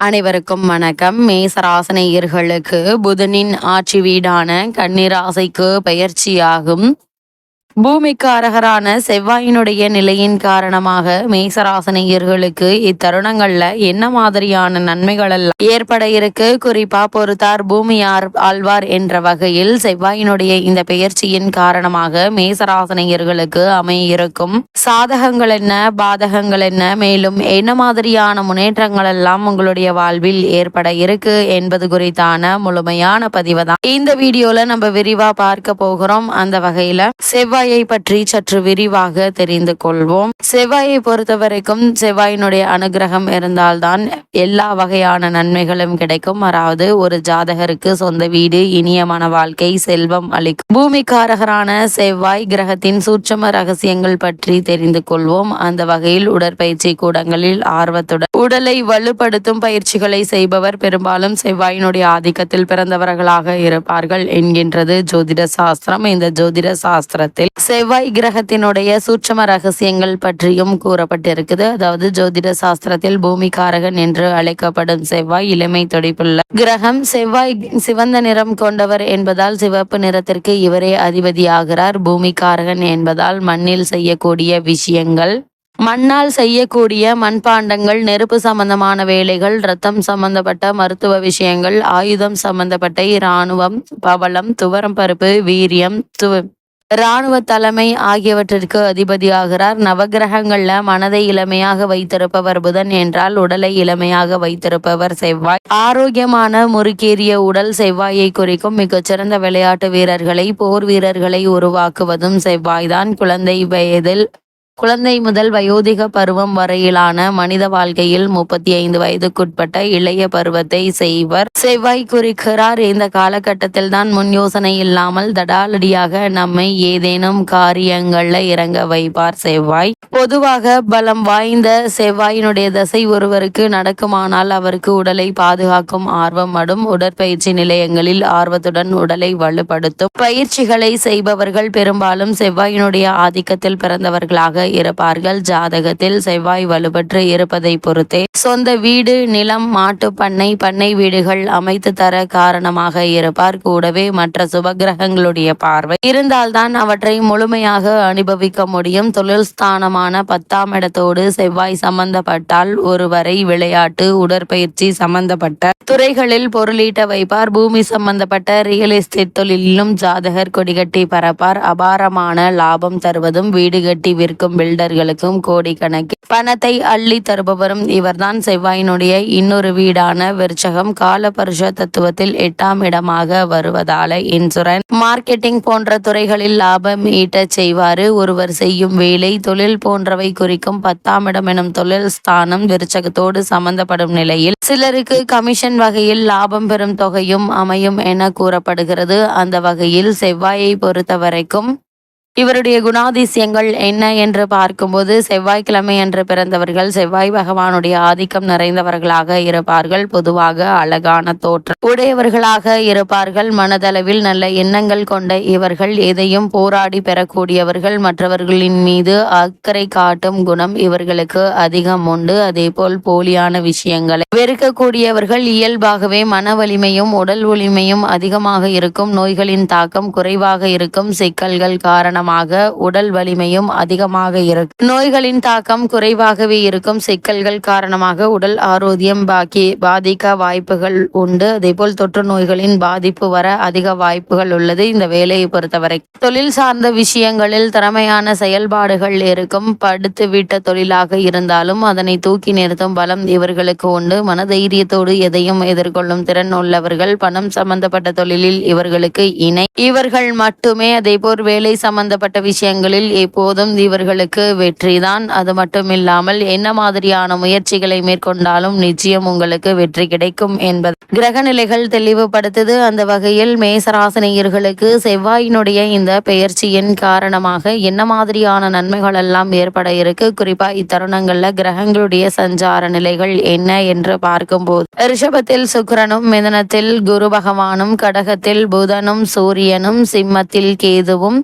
அனைவருக்கும் வணக்கம். மேசராசனையர்களுக்கு புதனின் ஆட்சி வீடான கன்னிராசைக்கு பயிற்சியாகும் பூமிக்கு அரகரான செவ்வாயினுடைய நிலையின் காரணமாக மேசராசனியர்களுக்கு இத்தருணங்கள்ல என்ன மாதிரியான நன்மைகள் எல்லாம் ஏற்பட இருக்கு? குறிப்பா பொறுத்தார் பூமியார் ஆழ்வார் என்ற வகையில் செவ்வாயினுடைய இந்த பெயர்ச்சியின் காரணமாக மேசராசனையர்களுக்கு அமையிருக்கும் சாதகங்கள் என்ன பாதகங்கள் என்ன? மேலும் என்ன மாதிரியான முன்னேற்றங்கள் எல்லாம் உங்களுடைய வாழ்வில் ஏற்பட இருக்கு என்பது குறித்தான முழுமையான பதிவு தான் இந்த வீடியோல நம்ம விரிவா பார்க்க போகிறோம். அந்த வகையில செவ்வாய் செவ்வாயை பற்றி சற்று விரிவாக தெரிந்து கொள்வோம். செவ்வாயை பொறுத்த வரைக்கும் செவ்வாயினுடைய அனுகிரகம் இருந்தால்தான் எல்லா வகையான நன்மைகளும் கிடைக்கும். அதாவது ஒரு ஜாதகருக்கு சொந்த வீடு இனியமான வாழ்க்கை செல்வம் அளிக்கும். பூமிக்காரகரான செவ்வாய் கிரகத்தின் சூட்சம ரகசியங்கள் பற்றி தெரிந்து கொள்வோம். அந்த வகையில் உடற்பயிற்சி கூடங்களில் ஆர்வத்துடன் உடலை வலுப்படுத்தும் பயிற்சிகளை செய்பவர் பெரும்பாலும் செவ்வாயினுடைய ஆதிக்கத்தில் பிறந்தவர்களாக இருப்பார்கள் என்கின்றது ஜோதிட சாஸ்திரம். இந்த ஜோதிட சாஸ்திரத்தில் செவ்வாய் கிரகத்தினுடைய சூட்சம ரகசியங்கள் பற்றியும் கூறப்பட்டிருக்குது. அதாவது ஜோதிட சாஸ்திரத்தில் பூமிகாரகன் என்று அழைக்கப்படும் செவ்வாய் இளமை துடிப்புள்ள கிரகம். செவ்வாய் சிவந்த நிறம் கொண்டவர் என்பதால் சிவப்பு நிறத்திற்கு இவரே அதிபதியாகிறார். பூமிகாரகன் என்பதால் மண்ணில் செய்யக்கூடிய விஷயங்கள் மண்ணால் செய்யக்கூடிய மண்பாண்டங்கள் நெருப்பு சம்பந்தமான வேலைகள் ரத்தம் சம்பந்தப்பட்ட மருத்துவ விஷயங்கள் ஆயுதம் சம்பந்தப்பட்ட இராணுவம் பவளம் துவரம் பருப்பு வீரியம் து இராணுவ தலைமை ஆகியவற்றிற்கு அதிபதியாகிறார். நவகிரகங்கள்ல மனதை இளமையாக வைத்திருப்பவர் புதன் என்றால் உடலை இளமையாக வைத்திருப்பவர் செவ்வாய். ஆரோக்கியமான முறுக்கேறிய உடல் செவ்வாயை குறிக்கும் மிகச்சிறந்த விளையாட்டு வீரர்களை போர் வீரர்களை உருவாக்குவதும் செவ்வாய்தான். குழந்தை வயதில் குழந்தை முதல் வயோதிக பருவம் வரையிலான மனித வாழ்க்கையில் முப்பத்தி ஐந்து வயதுக்குட்பட்ட இளைய பருவத்தை செய்வர். செவ்வாய் குறிக்கிறார். இந்த காலகட்டத்தில் தான் முன் யோசனை இல்லாமல் தடாலடியாக நம்மை ஏதேனும் காரியங்கள்ல இறங்க வைப்பார் செவ்வாய். பொதுவாக பலம் வாய்ந்த செவ்வாயினுடைய தசை ஒருவருக்கு நடக்குமானால் அவருக்கு உடலை பாதுகாக்கும் ஆர்வம் மடும் உடற்பயிற்சி நிலையங்களில் ஆர்வத்துடன் உடலை வலுப்படுத்தும். பயிற்சிகளை செய்பவர்கள் பெரும்பாலும் செவ்வாயினுடைய ஆதிக்கத்தில் பிறந்தவர்களாக இருப்பார்கள். ஜாதகத்தில் செவ்வாய் வலுப்பற்று இருப்பதை பொறுத்தே சொந்த வீடு நிலம் மாட்டு பண்ணை பண்ணை வீடுகள் அமைத்து தர காரணமாக இருப்பார். கூடவே மற்ற சுபகிரகங்களுடைய பார்வை இருந்தால்தான் அவற்றை முழுமையாக அனுபவிக்க முடியும். தொழில் ஸ்தானமான பத்தாம் இடத்தோடு செவ்வாய் சம்பந்தப்பட்டால் ஒருவரை விளையாட்டு உடற்பயிற்சி சம்பந்தப்பட்ட துறைகளில் பொருளீட்ட வைப்பார். பூமி சம்பந்தப்பட்ட ரியல் எஸ்டேட் தொழிலிலும் ஜாதகர் கொடிகட்டி பரப்பார். அபாரமான லாபம் தருவதும் வீடு கட்டி விற்கும் பில்டர்களுக்கும் கோடிக்கணக்கில் பணத்தை அள்ளி தருபவரும் இவர்தான். செவ்வாயினுடைய இன்னொரு வீடான விருச்சகம் காலபருஷ தத்துவத்தில் எட்டாம் இடமாக வருவதால இன்சூரன்ஸ் மார்க்கெட்டிங் போன்ற துறைகளில் லாபம் ஈட்ட செய்வாரு ஒருவர் செய்யும் வேலை தொழில் போன்றவை குறிக்கும் பத்தாம் இடம் எனும் தொழில் ஸ்தானம் விருச்சகத்தோடு சம்பந்தப்படும் நிலையில் சிலருக்கு கமிஷன் வகையில் லாபம் பெறும் தொகையும் அமையும் என கூறப்படுகிறது. அந்த வகையில் செவ்வாயை பொறுத்த வரைக்கும் இவருடைய குணாதிசயங்கள் என்ன என்று பார்க்கும்போது செவ்வாய்க்கிழமை என்று பிறந்தவர்கள் செவ்வாய் பகவானுடைய ஆதிக்கம் நிறைந்தவர்களாக இருப்பார்கள். பொதுவாக அழகான தோற்றம் உடையவர்களாக இருப்பார்கள். மனதளவில் நல்ல எண்ணங்கள் கொண்ட இவர்கள் எதையும் போராடி பெறக்கூடியவர்கள் மற்றவர்களின் மீது அக்கறை காட்டும் குணம் இவர்களுக்கு அதிகம் உண்டு. அதே போல் போலியான விஷயங்களை வெறுக்கக்கூடியவர்கள் இயல்பாகவே மன வலிமையும் உடல் வலிமையும் அதிகமாக இருக்கும். நோய்களின் தாக்கம் குறைவாக இருக்கும். சிக்கல்கள் காரணம் காரணமாக உடல் வலிமையும் அதிகமாக இருக்கும் நோய்களின் தாக்கம் குறைவாகவே இருக்கும் சிக்கல்கள் காரணமாக உடல் ஆரோக்கியம் பாக்கி பாதிக்க வாய்ப்புகள் உண்டு. அதேபோல் தொற்று நோய்களின் பாதிப்பு வர அதிக வாய்ப்புகள் உள்ளது. இந்த வேலையை பொறுத்தவரை தொழில் சார்ந்த விஷயங்களில் திறமையான செயல்பாடுகள் இருக்கும். படுத்து விட்ட தொழிலாக இருந்தாலும் அதனை தூக்கி நிறுத்தும் பலம் இவர்களுக்கு உண்டு. மனதைரியத்தோடு எதையும் எதிர்கொள்ளும் திறன் உள்ளவர்கள் பணம் சம்பந்தப்பட்ட தொழிலில் இவர்களுக்கு இணை. இவர்கள் மட்டுமே அதே போல் வேலை சம்பந்த சம்பந்தப்பட்ட விஷயங்களில் எப்போதும் இவர்களுக்கு வெற்றிதான். அது மட்டும் இல்லாமல் என்ன மாதிரியான முயற்சிகளை மேற்கொண்டாலும் நிச்சயம் உங்களுக்கு வெற்றி கிடைக்கும் என்பது. கிரக நிலைகள் தெளிவுபடுத்துது. அந்த வகையில் மேசராசனியர்களுக்கு செவ்வாயினுடைய இந்த பெயர்ச்சியின் காரணமாக என்ன மாதிரியான நன்மைகள் எல்லாம் ஏற்பட இருக்கு? குறிப்பா இத்தருணங்கள்ல கிரகங்களுடைய சஞ்சார நிலைகள் என்ன என்று பார்க்கும்போது. ரிஷபத்தில் சுக்கரனும் மிதனத்தில் குரு பகவானும் கடகத்தில் புதனும் சூரியனும் சிம்மத்தில் கேதுவும்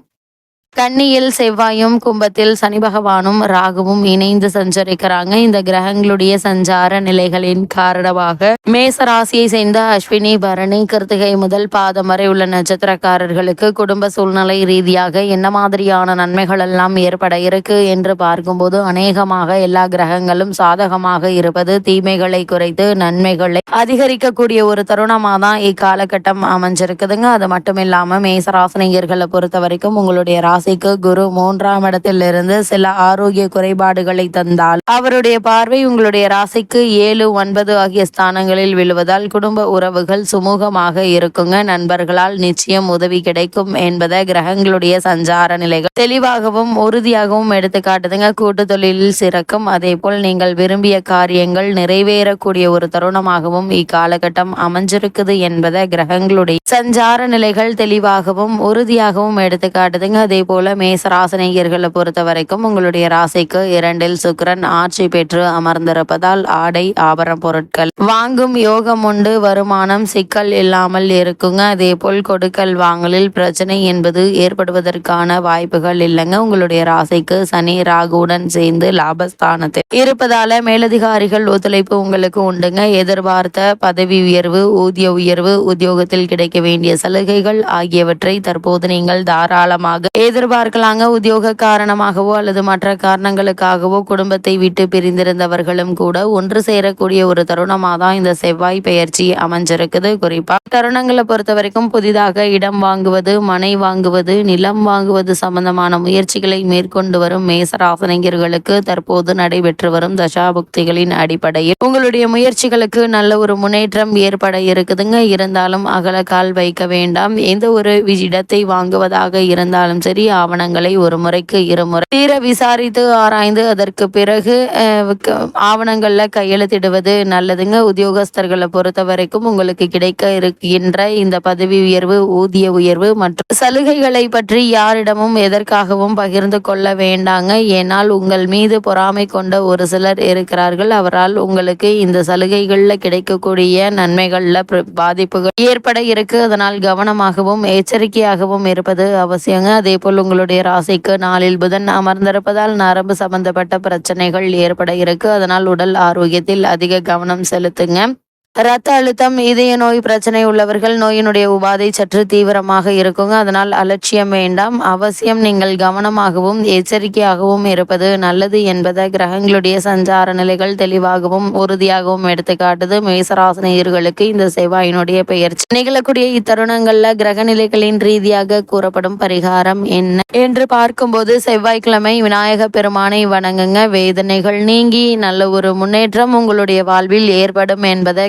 கன்னியில் செவ்வாயும் கும்பத்தில் சனி பகவானும் ராகுவும் இணைந்து சஞ்சரிக்கிறாங்க. இந்த கிரகங்களுடைய சஞ்சார நிலைகளின் காரணமாக மேச ராசியை சேர்ந்த அஸ்வினி பரணி கிருத்திகை முதல் பாதம் வரை உள்ள நட்சத்திரக்காரர்களுக்கு குடும்ப சூழ்நிலை ரீதியாக என்ன மாதிரியான நன்மைகள் எல்லாம் ஏற்பட இருக்கு என்று பார்க்கும்போது அநேகமாக எல்லா கிரகங்களும் சாதகமாக இருப்பது தீமைகளை குறைத்து நன்மைகளை அதிகரிக்கக்கூடிய ஒரு தருணமாக தான் இக்காலகட்டம் அமைஞ்சிருக்குதுங்க. அது மட்டும் இல்லாம மேசராசினியர்களை பொறுத்த வரைக்கும் உங்களுடைய ராசிக்கு குரு மூன்றாம் இடத்திலிருந்து சில ஆரோக்கிய குறைபாடுகளை தந்தால். அவருடைய பார்வை உங்களுடைய ராசிக்கு ஏழு ஒன்பது ஆகிய ஸ்தானங்களில் விழுவதால் குடும்ப உறவுகள் சுமூகமாக இருக்குங்க. நண்பர்களால் நிச்சயம் உதவி கிடைக்கும் என்பதை கிரகங்களுடைய சஞ்சார நிலைகள் தெளிவாகவும் உறுதியாகவும் எடுத்து காட்டுதுங்க. கூட்டு தொழிலில் சிறக்கும். அதே போல் நீங்கள் விரும்பிய காரியங்கள் நிறைவேறக்கூடிய ஒரு தருணமாகவும் இக்காலகட்டம் அமைஞ்சிருக்குது என்பதை கிரகங்களுடைய சஞ்சார நிலைகள் தெளிவாகவும் உறுதியாகவும் எடுத்து காட்டுதுங்க. அதே போல மேசராசனையர்களை பொறுத்த வரைக்கும் உங்களுடைய ராசிக்கு இரண்டில் சுக்கரன் ஆட்சி பெற்று அமர்ந்திருப்பதால் ஆடை ஆபரண பொருட்கள் வாங்கும் யோகம் உண்டு. வருமானம் சிக்கல் இல்லாமல் இருக்குங்க. அதே போல் கொடுக்கல் வாங்கலில் பிரச்சனை என்பது ஏற்படுவதற்கான வாய்ப்புகள் இல்லைங்க. உங்களுடைய ராசிக்கு சனி ராகுவுடன் சேர்ந்து லாபஸ்தானத்தில் இருப்பதால மேலதிகாரிகள் ஒத்துழைப்பு உங்களுக்கு உண்டுங்க. எதிர்பார்த்த பதவி உயர்வு ஊதிய உயர்வு உத்தியோகத்தில் கிடைக்க வேண்டிய சலுகைகள் ஆகியவற்றை தற்போது நீங்கள் தாராளமாக எதிர்பார்க்கலாங்க. உத்தியோக காரணமாகவோ அல்லது மற்ற காரணங்களுக்காகவோ குடும்பத்தை விட்டு பிரிந்திருந்தவர்களும் கூட ஒன்று சேரக்கூடிய ஒரு தருணமாக தான் இந்த செவ்வாய் பெயர்ச்சி அமைஞ்சிருக்குது. குறிப்பா தருணங்களை பொறுத்த வரைக்கும் புதிதாக இடம் வாங்குவது மனை வாங்குவது நிலம் வாங்குவது சம்பந்தமான முயற்சிகளை மேற்கொண்டு வரும் மேசராசனைஞர்களுக்கு தற்போது நடைபெற்று வரும் தசாபுக்திகளின் அடிப்படையில் உங்களுடைய முயற்சிகளுக்கு நல்ல ஒரு முன்னேற்றம் ஏற்பட இருக்குதுங்க. இருந்தாலும் அகலக்கால் வைக்க வேண்டாம். எந்த ஒரு இடத்தை வாங்குவதாக இருந்தாலும் சரி ஆவணங்களை ஒரு முறைக்கு இருமுறை தீர விசாரித்து ஆராய்ந்து அதற்கு பிறகு ஆவணங்களில் கையெழுத்திடுவது நல்லதுங்க. உத்தியோகஸ்தர்களை பொறுத்த வரைக்கும் உங்களுக்கு கிடைக்க இருக்கின்ற இந்த பதவி உயர்வு ஊதிய உயர்வு மற்றும் சலுகைகளை பற்றி யாரிடமும் எதற்காகவும் பகிர்ந்து கொள்ள வேண்டாங்க. ஏனால் உங்கள் மீது பொறாமை கொண்ட ஒரு சிலர் இருக்கிறார்கள். அவரால் உங்களுக்கு இந்த சலுகைகளில் கிடைக்கக்கூடிய நன்மைகளில் பாதிப்புகள் ஏற்பட இருக்கு. அதனால் கவனமாகவும் எச்சரிக்கையாகவும் இருப்பது அவசியங்க. அதே போல் உங்களுடைய ராசிக்கு நாளில் புதன் அமர்ந்திருப்பதால் நரம்பு சம்பந்தப்பட்ட பிரச்சனைகள் ஏற்பட இருக்கு. அதனால் உடல் ஆரோக்கியத்தில் அதிக கவனம் செலுத்துங்க. ரத்த அழுத்தம் இதய நோய் பிரச்சனை உள்ளவர்கள் நோயினுடைய உபாதை சற்று தீவிரமாக இருக்குங்க. அதனால் அலட்சியம் வேண்டாம். அவசியம் நீங்கள் கவனமாகவும் எச்சரிக்கையாகவும் இருப்பது நல்லது என்பதை கிரகங்களுடைய சஞ்சார நிலைகள் தெளிவாகவும் உறுதியாகவும் எடுத்துக்காட்டுது. மேசராசனியர்களுக்கு இந்த செவ்வாயினுடைய பெயர்ச்சி. நிகழக்கூடிய இத்தருணங்கள்ல கிரக நிலைகளின் ரீதியாக கூறப்படும் பரிகாரம் என்ன? என்று பார்க்கும்போது செவ்வாய்க்கிழமை விநாயக பெருமானை வணங்குங்க. வேதனைகள் நீங்கி நல்ல ஒரு முன்னேற்றம் உங்களுடைய வாழ்வில் ஏற்படும் என்பதை